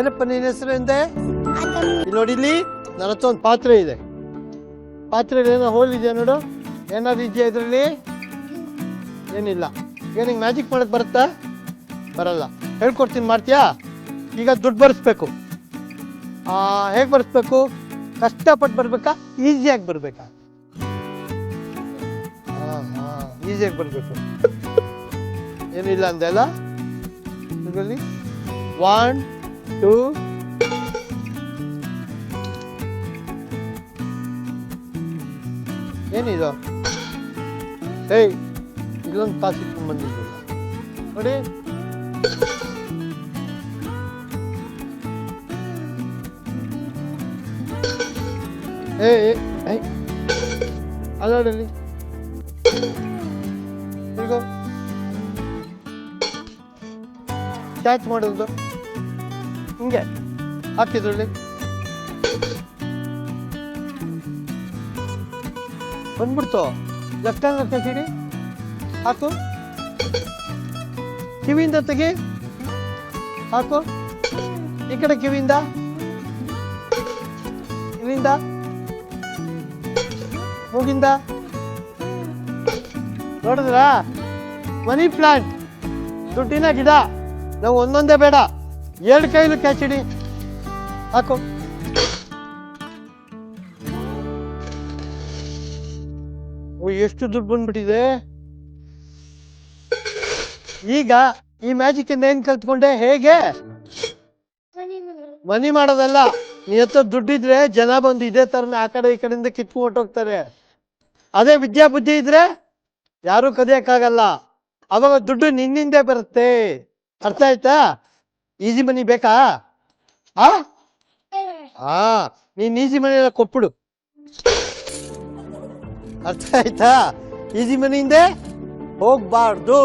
ಏನಪ್ಪ ನಿನ್ನ ಹೆಸರು ಎಂದೆ? ನೋಡಿ ಇಲ್ಲಿ ನನ್ನ ಹತ್ರ ಒಂದು ಪಾತ್ರೆ ಇದೆ. ಪಾತ್ರೆ ಏನೋ ಹೋಲ್ ಇದೆಯಾ ನೋಡು? ಏನಾದ್ರು ಇದೆಯಾ ಇದರಲ್ಲಿ? ಏನಿಲ್ಲ. ಏನಿಗೆ ಮ್ಯಾಜಿಕ್ ಮಾಡಕ್ ಬರುತ್ತಾ? ಬರಲ್ಲ. ಹೇಳ್ಕೊಡ್ತೀನಿ ಮಾಡ್ತೀಯಾ? ಈಗ ದುಡ್ಡು ಬರ್ಸ್ಬೇಕು. ಹೇಗೆ ಬರೆಸ್ಬೇಕು? ಕಷ್ಟಪಟ್ಟು ಬರಬೇಕಾ? ಈಸಿಯಾಗಿ ಬರ್ಬೇಕಾ? ಈಸಿಯಾಗಿ ಬರಬೇಕು. ಏನಿಲ್ಲ ಅಂದೆಲ್ಲ ಇದರಲ್ಲಿ? One ಟೂ ಏನಿದು ಏಯ್ ಇಲ್ಲೊಂದು ಕಾಸು ಇಟ್ಕೊಂಡ್ ಬಂದಿದ್ದಿಲ್ಲ ನೋಡಿ ಏ ಏ ಏ ಅಲ್ಲಲ್ಲಿ ಈಗ ಕ್ಯಾಚ್ ಮಾಡೋದು ಹಿಂಗೆ ಹಾಕಿದ್ರಲ್ಲಿ ಬಂದ್ಬಿಡ್ತು ಲೆಫ್ಟ್ ಹ್ಯಾಂಡ್ ಹಾಕಿಡಿ ಹಾಕು ಕಿವಿಯಿಂದ ತೆಗಿ ಹಾಕು ಈ ಕಡೆ ಕಿವಿಯಿಂದ ಇಲ್ಲಿಂದ ಮೂಗಿಂದ ನೋಡಿದ್ರಾ ಮನಿ ಪ್ಲಾಂಟ್ ದುಡ್ಡಿನ ಗಿಡ ನಾವು ಒಂದೊಂದೇ ಬೇಡ ಎರಡು ಕೈಲು ಕ್ಯಾಚ್ ಹಾಕು. ಓ, ಎಷ್ಟು ದುಡ್ಡು ಬಂದ್ಬಿಟ್ಟಿದೆ? ಈಗ ಈ ಮ್ಯಾಜಿಕ್ ಇಂದ ಏನ್ ಕಲ್ತ್ಕೊಂಡೆ? ಹೇಗೆ? ಮನಿ ಮಾಡೋದಲ್ಲ. ನೀ ಹತ್ರ ದುಡ್ಡಿದ್ರೆ ಜನ ಬಂದು ಇದೇ ತರನ ಆ ಕಡೆ ಈ ಕಡೆಯಿಂದ ಕಿತ್ಕೊಂಡು ಹೊಟ್ಟೋಗ್ತಾರೆ ಅದೇ ವಿದ್ಯಾ ಬುದ್ಧಿ ಇದ್ರೆ ಯಾರು ಕದಿಯಕ್ಕಾಗಲ್ಲ. ಅವಾಗ ದುಡ್ಡು ನಿನ್ನಿಂದೇ ಬರುತ್ತೆ. ಅರ್ಥ ಆಯ್ತಾ? ಈಸಿ ಮನಿ ಬೇಕಾ? ಆ? ಹಾ ನೀನ್ ಈಸಿ ಮನಿ ಎಲ್ಲ ಅರ್ಥ ಆಯ್ತಾ? ಈಸಿ ಮನಿಯಿಂದ ಹೋಗ್ಬಾರ್ದು.